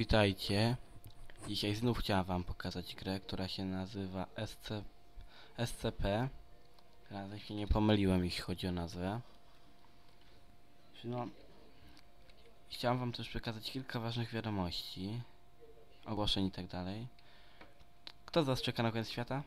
Witajcie. Dzisiaj znów chciałam wam pokazać grę, która się nazywa SC... SCP. Razem się nie pomyliłem, jeśli chodzi o nazwę. No, chciałam wam też przekazać kilka ważnych wiadomości, ogłoszeń i tak dalej. Kto z was czeka na koniec świata?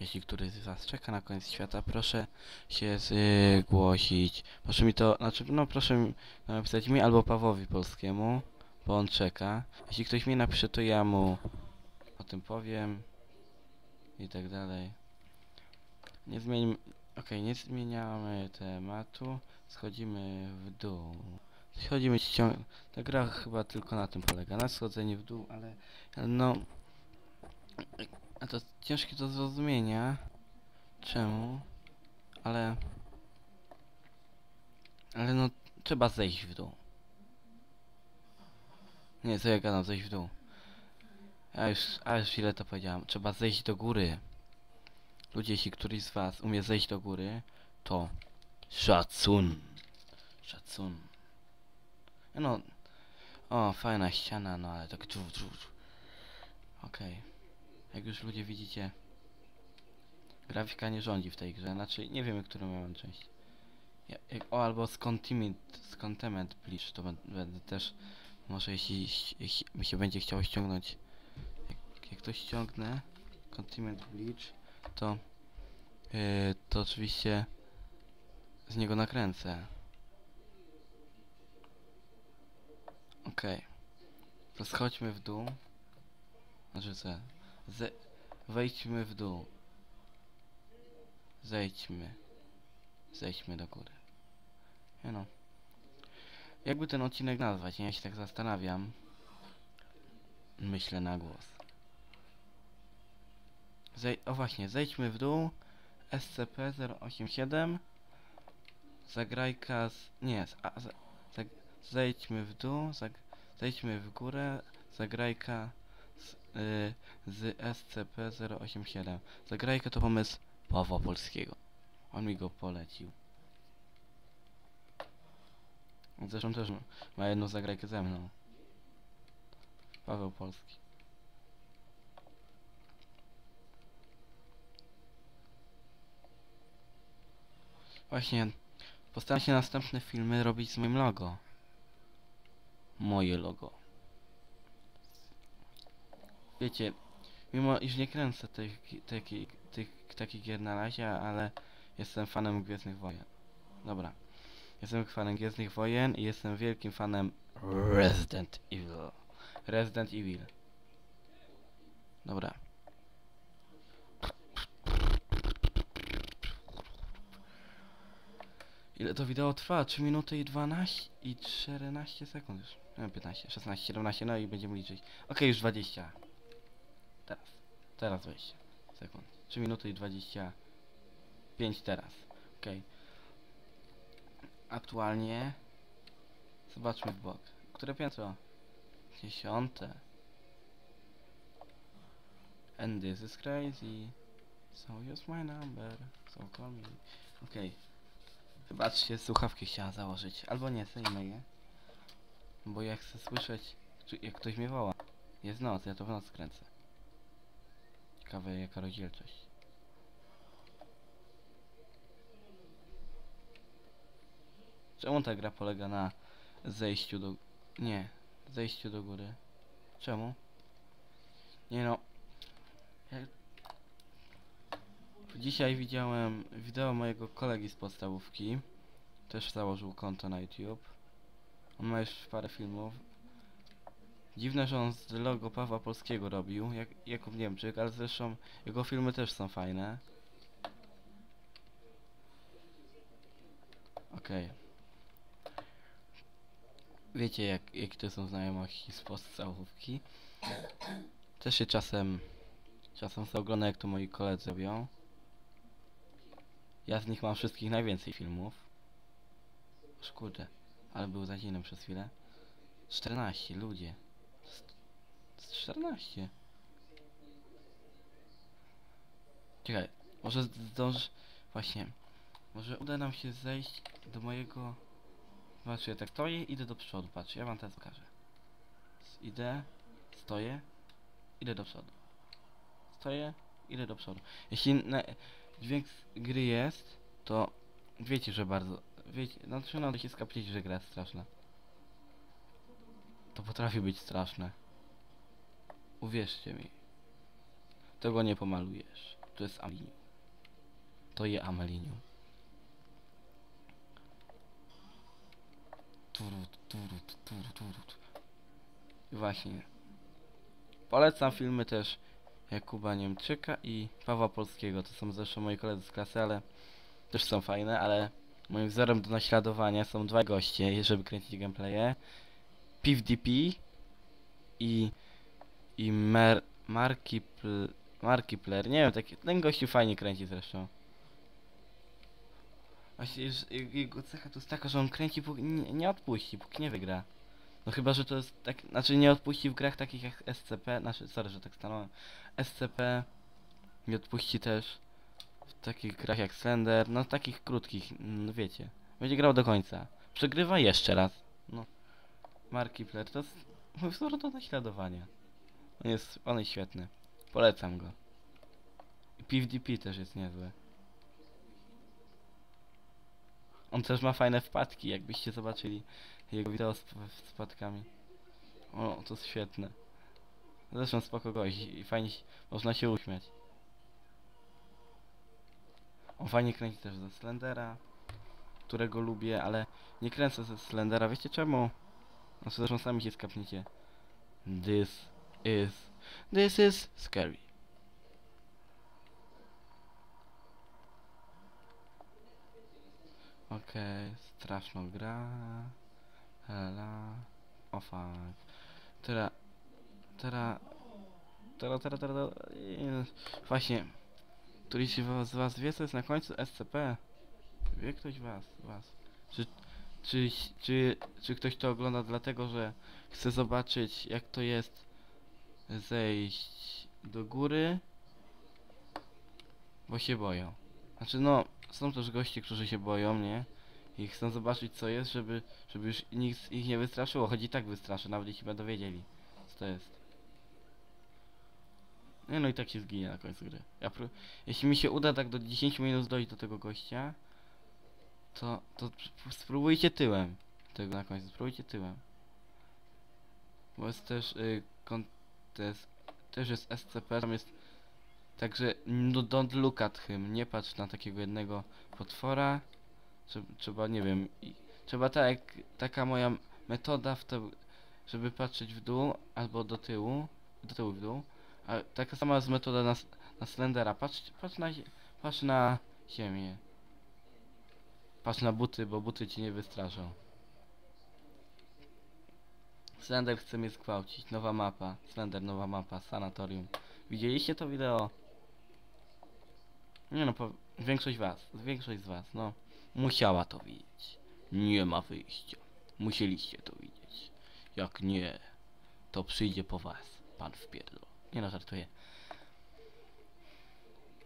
Jeśli któryś z was czeka na koniec świata, proszę się zgłosić. Proszę mi to, znaczy, no proszę napisać mi albo Pawłowi Polskiemu, bo on czeka. Jeśli ktoś mi napisze, to ja mu o tym powiem i tak dalej. Nie zmienimy, okej, nie zmieniamy tematu, schodzimy w dół. Schodzimy ściąg... Ta gra chyba tylko na tym polega, na schodzeniu w dół, ale no... A to ciężkie do zrozumienia. Czemu? Ale... Ale no, trzeba zejść w dół. Nie, co ja gadam, zejść w dół. A już, a już ile to powiedziałem. Trzeba zejść do góry. Ludzie, jeśli któryś z was umie zejść do góry, to szacun. Szacun. No, o, fajna ściana, no ale tak dżu, dżu, dżu. Okej. Jak już ludzie widzicie, grafika nie rządzi w tej grze, znaczy nie wiemy, którą miałem część. Ja, jak, o, albo z Contimid, z Contentment Bleach, to będę też, może jeśli, jeśli mi się będzie chciało ściągnąć, jak, jak to ściągnę, Contentment Bleach, to, yy, to oczywiście z niego nakręcę. Okej. To schodźmy w dół. Znaczy co? Ze wejdźmy w dół. Zejdźmy. Zejdźmy do góry. Nie no. Jakby ten odcinek nazwać, nie? Ja się tak zastanawiam. Myślę na głos. Zej o właśnie, zejdźmy w dół. SCP-087 Zagrajka z... Nie, z, a, z, zejdźmy w dół, zag, zejdźmy w górę, zagrajka z, y, z SCP-087. Zagrajka to pomysł Pawła Polskiego. On mi go polecił. Zresztą też ma- jedną zagrajkę ze mną. Paweł Polski. Właśnie, postaram się następne filmy robić z moim logo. Moje logo. Wiecie, mimo iż nie kręcę tych, takich, tych, takich gier na razie, ale jestem fanem Gwiezdnych Wojen. Dobra. Jestem fanem Gwiezdnych Wojen i jestem wielkim fanem Resident Evil. Resident Evil. Dobra. Ile to wideo trwa? 3 minuty i 12 i 14 sekund już. No 15, 16, 17, no i będziemy liczyć. Okej, już 20. Teraz. Teraz 20 sekund. 3 minuty i 25 teraz. Okej. Aktualnie zobaczmy w bok. Które piętro? Dziesiąte. And this is crazy. So use my number. So call me. Okej. Wybaczcie, słuchawki chciała założyć. Albo nie, zdejmę je. Bo ja chcę słyszeć, jak ktoś mnie woła. Jest noc, ja to w noc kręcę. Ciekawe jaka rozdzielczość. Czemu ta gra polega na zejściu do... Nie, zejściu do góry. Czemu? Nie no. Jak... Dzisiaj widziałem wideo mojego kolegi z podstawówki. Też założył konto na YouTube. On ma już parę filmów. Dziwne, że on z logo Pawła Polskiego robił, jak Jakub Niemczyk, ale zresztą jego filmy też są fajne. Okej. Wiecie, jak, jak to są znajomości z podstawówki. Też się czasem, czasem sobie oglądam, jak to moi koledzy robią. Ja z nich mam wszystkich najwięcej filmów. Kurde, ale był za zimno przez chwilę. 14 ludzie. Z- Z 14. Czekaj, może zdążysz... Właśnie. Może uda nam się zejść do mojego... Patrz, ja tak stoję, idę do przodu, patrz, ja wam teraz pokażę. idę, stoję, idę do przodu. Stoję, idę do przodu. Jeśli na, dźwięk gry jest, to wiecie, że bardzo, wiecie, no to no, się skaplić, że gra jest straszna. To potrafi być straszne. Uwierzcie mi. Tego nie pomalujesz. To jest amalinium. To je amalinium. Turut, turut, turut, turut. Właśnie. Polecam filmy też Jakuba Niemczyka i Pawła Polskiego. To są zresztą moi koledzy z klasy, ale też są fajne, ale moim wzorem do naśladowania są dwa goście, żeby kręcić gameplaye. PvDP i i Mer Marki Pl Marki Player. Nie wiem, taki, ten gościu fajnie kręci zresztą. Właśnie już, jego- cecha to jest taka, że on kręci póki nie, nie odpuści, póki nie wygra. No chyba, że to jest tak, znaczy nie odpuści w grach takich jak SCP, znaczy sorry, że tak stanąłem. SCP nie odpuści też w takich grach jak Slender, no takich krótkich, no wiecie. Będzie grał do końca. Przegrywa jeszcze raz. No. Marki Player to jest wzór do naśladowania. On jest, on jest świetny. Polecam go. I PvDP też jest niezły. On też ma fajne wpadki, jakbyście zobaczyli jego wideo z, z wpadkami. O, to świetne. Zresztą spoko gość i fajnie się, można się uśmiać. On fajnie kręci też ze Slendera, którego lubię, ale nie kręcę ze Slendera. Wiecie czemu? No zresztą sami się skapniecie. This is... This is scary. Okej, straszna gra. Hela. O fuck. Teraz... Teraz... Teraz, teraz, teraz... nie, Właśnie. Któryś z was wie co jest na końcu SCP? Wie ktoś was? Was. Czy... Czy, czy, czy ktoś to ogląda dlatego, że chce zobaczyć jak to jest zejść do góry, bo się boją. Znaczy no, są też goście, którzy się boją, nie? I chcą zobaczyć co jest, żeby, żeby już nikt ich nie wystraszyło, choć i tak wystraszy, nawet jeśli będą wiedzieli, co to jest. Nie no i tak się zginie na końcu gry. Ja jeśli mi się uda tak do 10 minut dojść do tego gościa, to, to sp- spróbujcie tyłem tego na końcu, spróbujcie tyłem. Bo jest też y, też jest SCP, tam jest także no don't look at him, nie patrz na takiego jednego potwora. Trzeba, nie wiem, trzeba tak taka moja metoda w to, żeby patrzeć w dół albo do tyłu, do tyłu w dół. A taka sama jest metoda na, na Slendera. Patrz, patrz na patrz na ziemię. Patrz na buty, bo buty ci nie wystraszą. Slender chce mnie zgwałcić. Nowa mapa. Slender, nowa mapa. Sanatorium. Widzieliście to wideo? Nie no, większość was. Większość z was, no. Musiała to widzieć. Nie ma wyjścia. Musieliście to widzieć. Jak nie, to przyjdzie po was. Pan wpierdol. Nie no, żartuję.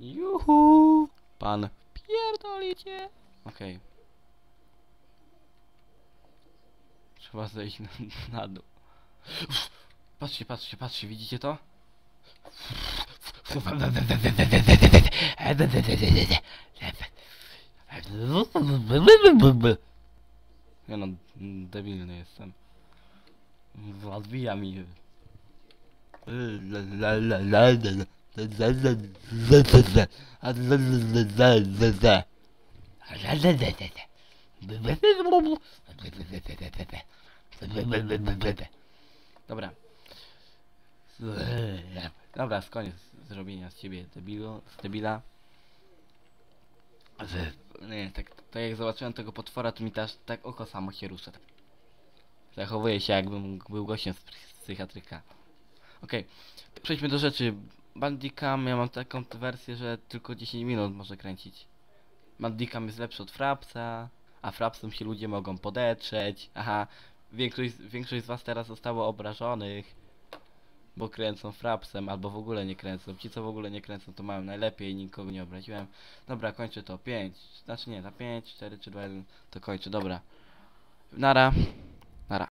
Juhu! Pan pierdolicie. Okej. Trzeba zejść na, na dół. Patrzcie, patrzcie, patrzcie, widzicie to? Nie no, debilny jestem. Odbija mi. Dobra. Dobra, koniec zrobienia z ciebie debilu, z debila. Że, nie, tak, tak jak zobaczyłem tego potwora, to mi też tak oko samo się rusza. Tak. Zachowuję się jakbym był gościem z psy- z psychiatryka. Okej, przejdźmy do rzeczy. Bandicam, ja mam taką wersję, że tylko 10 minut może kręcić. Bandicam jest lepszy od Frapsa, a Frapsem się ludzie mogą podetrzeć. Aha, większość, większość z was teraz zostało obrażonych, bo kręcą Frapsem, albo w ogóle nie kręcą. Ci, co w ogóle nie kręcą, to mają najlepiej, nikogo nie obraziłem. Dobra, kończę to. 5, znaczy nie, na 5, 4, 3, 2, 1, to kończę, dobra. Nara.